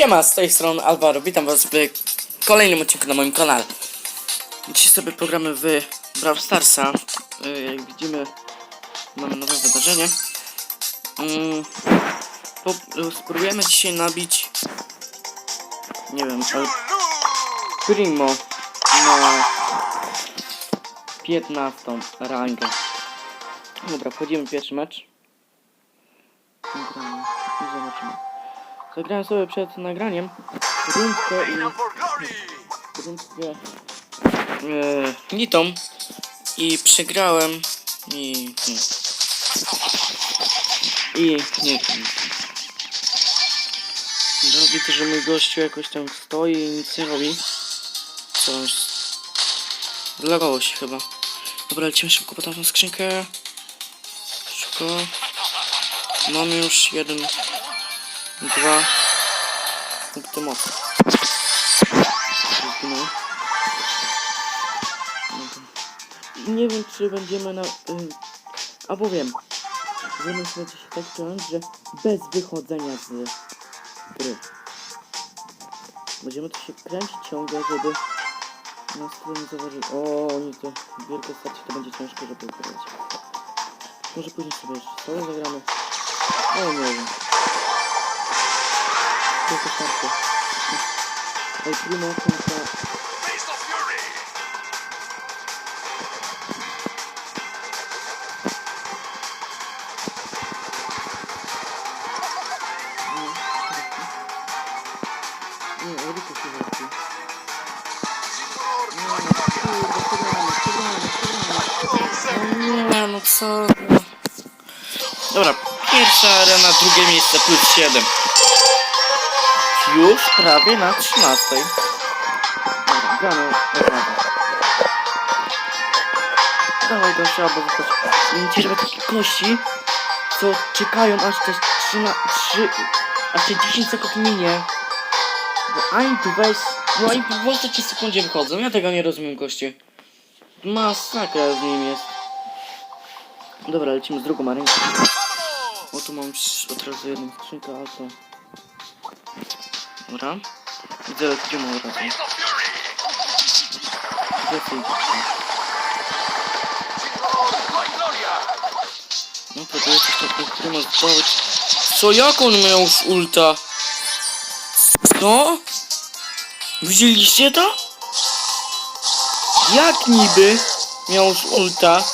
Siema, z tej strony Alvaro, witam was w kolejnym odcinku na moim kanale. Dzisiaj sobie pogramy w Brawl Starsa. Y, Jak widzimy, mamy nowe wydarzenie. Mm, spróbujemy dzisiaj nabić, nie wiem, Primo na 15 rangę. Dobra, wchodzimy w pierwszy mecz. Zagrałem sobie przed nagraniem rundkę i rundkę e, nitą i przegrałem i i nie wiem. Widzę, że mój gościu jakoś tam stoi i nic nie robi. Coś. Zlagowało się chyba. Dobra, lecimy szybko po tamtą skrzynkę. Szybko. Mam już jeden dwa punkty mocy. Nie wiem, czy będziemy na... Y, albo wiem. Wymyślę dzisiaj tak challenge, że bez wychodzenia z gry. Będziemy tu się kręcić ciągle, żeby nas tu nie. O, oni to wielkie starcie, to będzie ciężko, żeby wygrać. Może później sobie jeszcze zagramy. O, nie wiem. Tylko starcie. Ej, primo kontra... Nie, Eriko się wróci. No nie, no co? no. Dobra, pierwsza arena, drugie miejsce plus 7. Już prawie na 13. Dobra, gramy naprawdę. Dawaj do trzeba bo wychodź. Widzicie, żeby takie kości, co czekają aż te 3 na 3, aż te 10 sekund minie. Bo ani tu weź, no i w 23 sekundzie wychodzą. Ja tego nie rozumiem, goście. Masakra z nim jest. Dobra, lecimy z drugą arenką. O, tu mam od razu jedną skrzynkę, ale to... Dobra. Widzę, gdzie of Fury! Gdzie ty! No, próbuję coś tam, który ma zdobyć. Co, jak on miał już ulta? Co? Widzieliście to? Jak niby miał już ulta?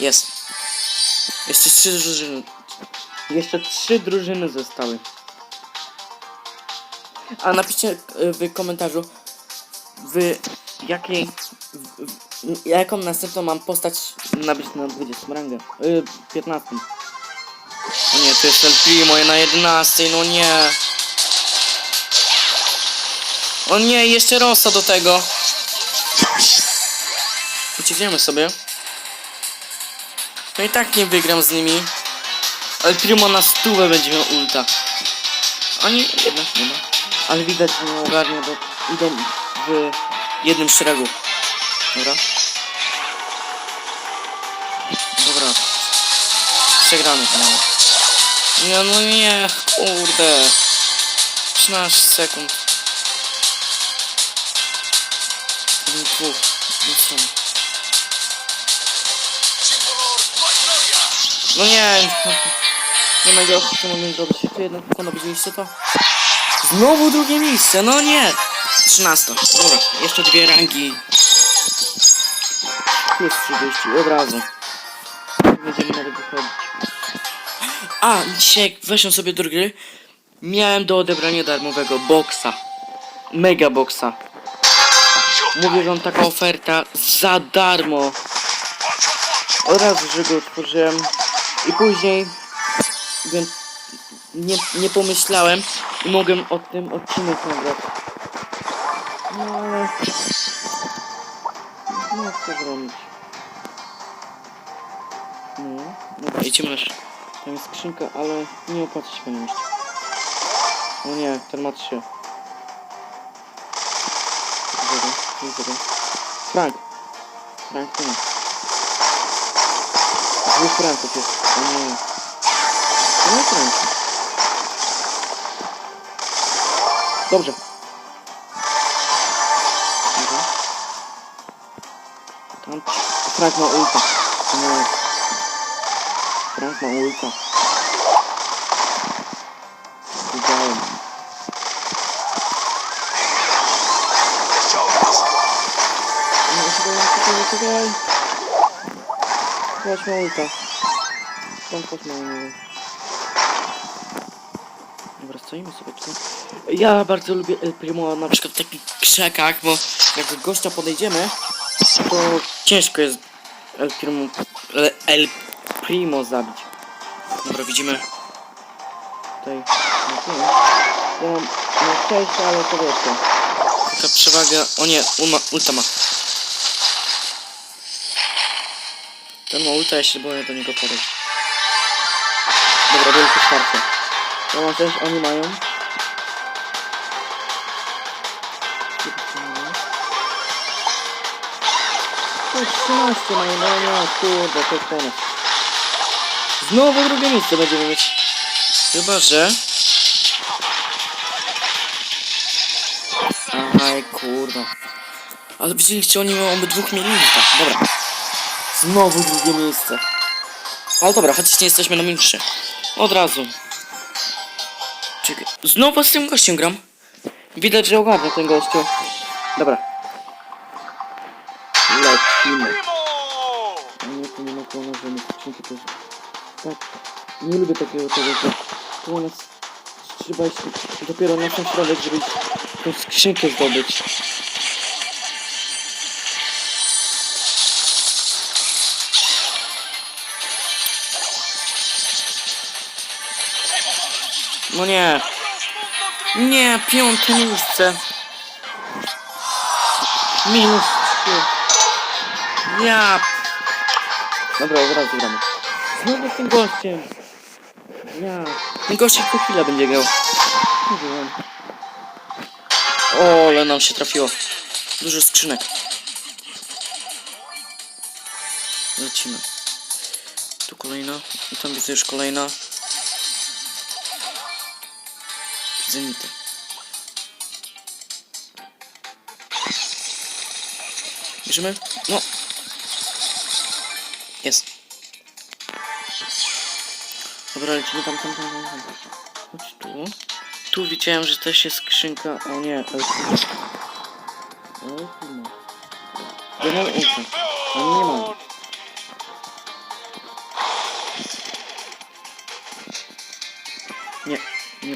Jest. Jeszcze trzy drużyny. Jeszcze trzy drużyny zostały. A napiszcie e, w komentarzu w jakiej w, w, jaką następną mam postać nabić na 20 rangę. Yy, 15. O nie, to jest El Primo na 11, no nie. O nie, jeszcze Rosa do tego. Uciekniemy sobie. No i tak nie wygram z nimi. El Primo na stówę będzie miał ulta. Ani jednak nie ma. Ale widać, że nie ogarnia, bo idę w jednym szeregu. Dobra. Dobra. Przegramy to mamy. Nie, no nie, kurde. 13 sekund. Dwóch. No nie. Nie ma go, co mamy zrobić. Jeszcze jedno tylko nabiliście to. Znowu drugie miejsce, no nie. 13. Dobra, jeszcze dwie rangi. Plus 30, od razu. Będziemy nawet wychodzić. A, dzisiaj weszłem sobie do gry, miałem do odebrania darmowego boksa. Mega boksa. Mówię wam taka oferta za darmo. Od razu, że go otworzyłem. I później więc nie, nie pomyślałem i mogłem o tym odcinek nagrać. No ale... No co zrobić? No, dobra, idziemy na... sz- Tam jest skrzynka, ale nie opłaca się po nim iść. O nie, ten ma trzy. Dobra, nie dobra. Frank! Frank nie. Dwóch Franków jest. O nie. Nie Franki. Dobrze. Dobra. Tam Frank ma ulta. Nie. Frank ma ulta. Widziałem. Nie, czekaj, czekaj, czekaj. Chodź ulta. Frank też ma ulta. Dobra, stoimy sobie tutaj. Ja bardzo lubię El Primo na przykład w takich krzakach, bo jak gościa podejdziemy, to ciężko jest El Primo, El, Primo zabić. Dobra, widzimy tutaj tym. Ja mam na szczęście, ale to wiecie. Taka przewaga. O nie, ulma, ulta ma. Ten ma ulta, ja się boję do niego podejść. Dobra, wielkie wsparcie. Ja mam też, oni mają. To jest 13 mają, no nie, kurde, to koniec. Znowu drugie miejsce będziemy mieć. Chyba, że... Aj, kurwa. Ale widzieliście, oni mają obydwóch mieli lista. Dobra. Znowu drugie miejsce. Ale dobra, chociaż nie jesteśmy na minszy. Od razu. Znowu z tym gościem gram. Widać, że ogarnia ten gościu. Dobra. Lecimy. Nie, to nie ma koło nie skrzynki też. Tak. Nie lubię takiego czegoś, że tu u nas trzeba iść dopiero na sam środek, żeby tą skrzynkę zdobyć. No nie. Nie, piąte miejsce. Minus trzy. Ja. Dobra, od razu gramy. Znowu z tym gościem. Ja. Ten gościek co chwilę będzie grał. O, ale nam się trafiło. Dużo skrzynek. Lecimy. Tu kolejna. I tam widzę już kolejna. Zenity. Bierzemy? No. Jest. Dobra, lecimy tam, tam, tam, tam. Chodź tu. Tu widziałem, że też jest skrzynka. O nie, Elfima. Elfima. Ja mam ulta. On nie ma.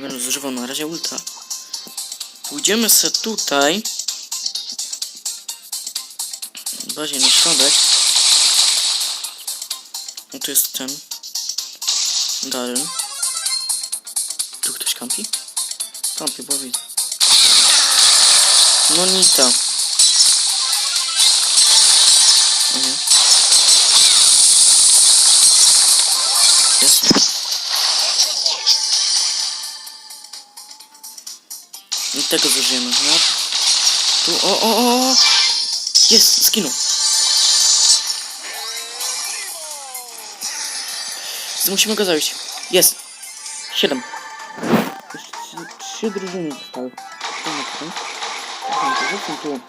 Będę zużywał na razie ulta. Pójdziemy se tutaj. Bardziej na środek. No tu jest ten. Darren. Tu ktoś kampi? Kampi, bo widzę. No Nita. Mhm. Tego zużyjemy. No. Tu, o, o, o! Jest, zginął. Musimy go zabić. Jest. Siedem. Jeszcze trzy, drużyny zostały. Zostawmy tu.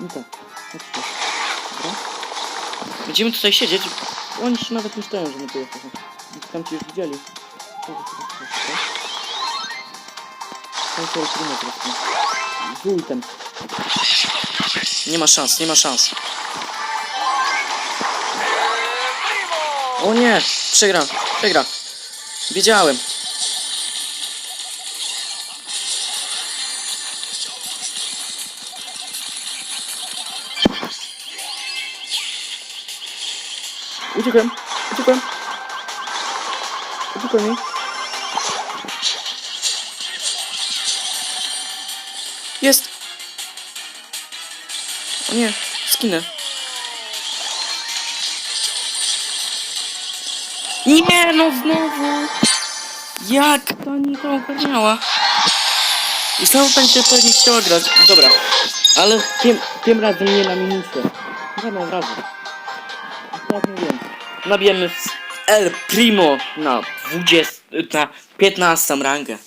No tak. Dobra. Będziemy tutaj siedzieć. Oni się nawet nie stoją, że my tu jesteśmy. Tam ci już widzieli. Ultem. Nie ma szans, nie ma szans. O nie! Przegra, przegra. Wiedziałem. Uciekłem, uciekłem. Uciekłem mi. Nie, skinę. Nie, no znowu! Jak to nie to ogarniała? I znowu będzie pewnie chciała grać. Dobra, ale tym, tym razem nie na minusie. Żadną razu. Tak nie wiem. Nabijemy El Primo na 20, na 15 rangę.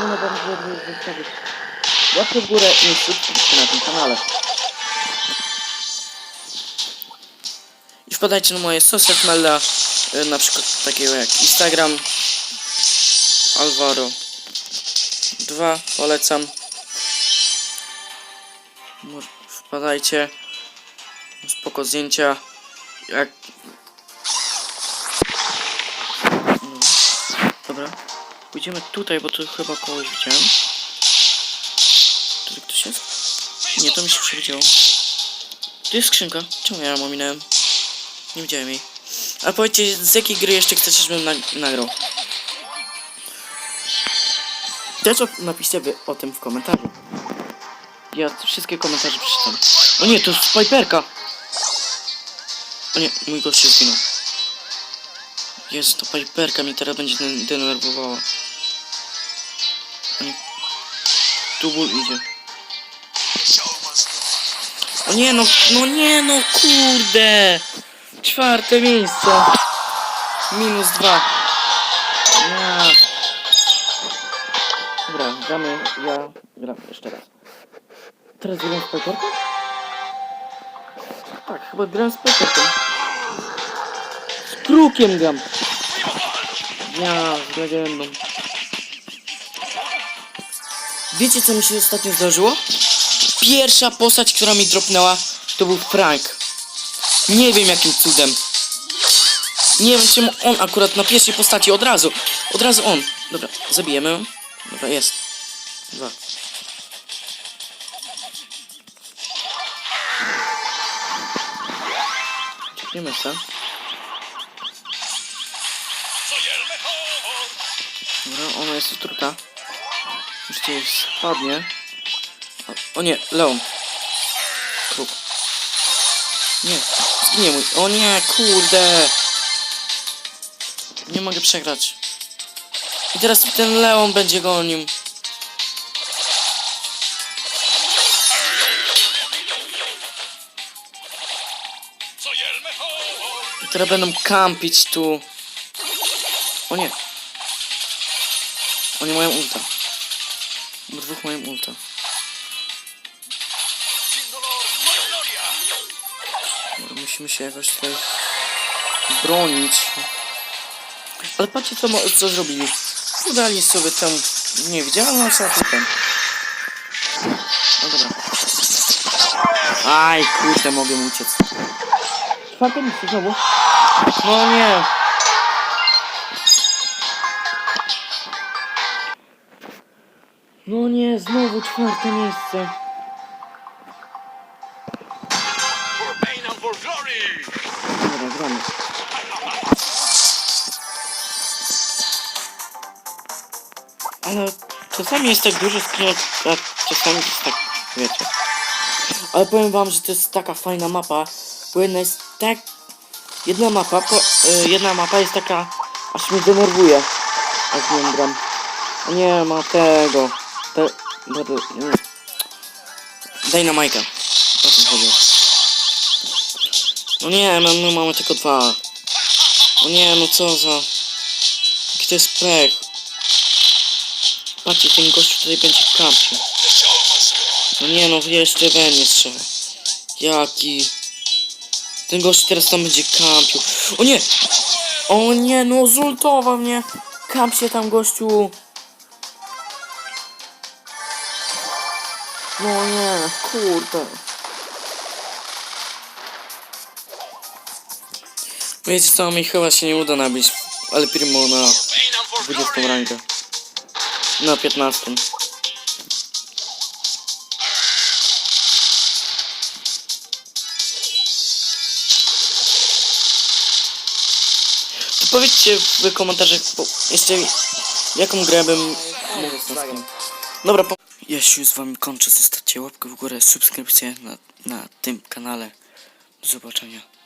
Zostawić łapkę w górę i subskrypcję na tym kanale. I wpadajcie na moje social media, y, na przykład takiego jak Instagram, Alvaro 2, polecam. Wpadajcie, spoko zdjęcia, jak... Dobra, pójdziemy tutaj, bo tu chyba kogoś widziałem. Tutaj ktoś jest? Nie, to mi się przewidziało. Tu jest skrzynka. Czemu ja ją ominąłem? Nie widziałem jej. A powiedzcie, z jakiej gry jeszcze chcecie, żebym na nagrał? Też napiszcie wy o tym w komentarzu. Ja wszystkie komentarze przeczytam. O nie, to jest Piperka! O nie, mój gość się zginął. Jest to Piperka mnie teraz będzie den- denerwowała. Nie. Tu ból idzie. O nie no, no nie no, kurde! Czwarte miejsce. Minus dwa. Ja. Dobra, gramy, ja gram jeszcze raz. Teraz gram z Piperką? Tak, chyba gram z Piperką. Z Krukiem gram. Ja, z legendą. Wiecie co mi się ostatnio zdarzyło? Pierwsza postać, która mi dropnęła, to był Frank. Nie wiem jakim cudem. Nie wiem czemu on akurat na pierwszej postaci od razu. Od razu on. Dobra, zabijemy ją. Dobra, jest. Dwa. Ciekniemy se. Dobra, ona jest utruta. Już gdzieś spadnie. O, o nie, Leon. Kruk. Nie, zginie mój. O nie, kurde. Nie mogę przegrać. I teraz ten Leon będzie gonił. I teraz będą kampić tu. O nie. Oni mają ulta. Bo dwóch mają ulta. Musimy się jakoś tutaj bronić. Ale patrzcie co, co zrobili. Udali sobie tam niewidzialność, a potem. No dobra. Aj, kurde, mogę uciec. Czwarte miejsce znowu. No nie. No nie, znowu czwarte miejsce. Dobra, gramy. Ale czasami jest tak dużo skrzynek, a czasami jest tak, wiecie. Ale powiem wam, że to jest taka fajna mapa, bo jedna jest tak... Jedna mapa, po, y, jedna mapa jest taka, aż mnie denerwuje, jak z nią gram. A Nie ma tego. Te, te, te, nie. Daj na Majka. O tym chodziło. No nie, my, my mamy tylko dwa. O nie, no co za... Jaki to jest pech. Patrzcie, ten gościu tutaj będzie kampił. No nie no, jeszcze we mnie. Jaki... Ten gościu teraz tam będzie kampił. O nie! O nie, no zultował mnie! Kamp się tam, gościu! No nie, kurde. Wiecie co, mi chyba się nie uda nabić, ale Primo na Pain and for 20 glory. rankę. Na 15. To powiedzcie w komentarzach jeszcze jaką grę bym. Dobra, po... ja się już z wami kończę. Zostawcie łapkę w górę, subskrypcję na, na tym kanale. Do zobaczenia.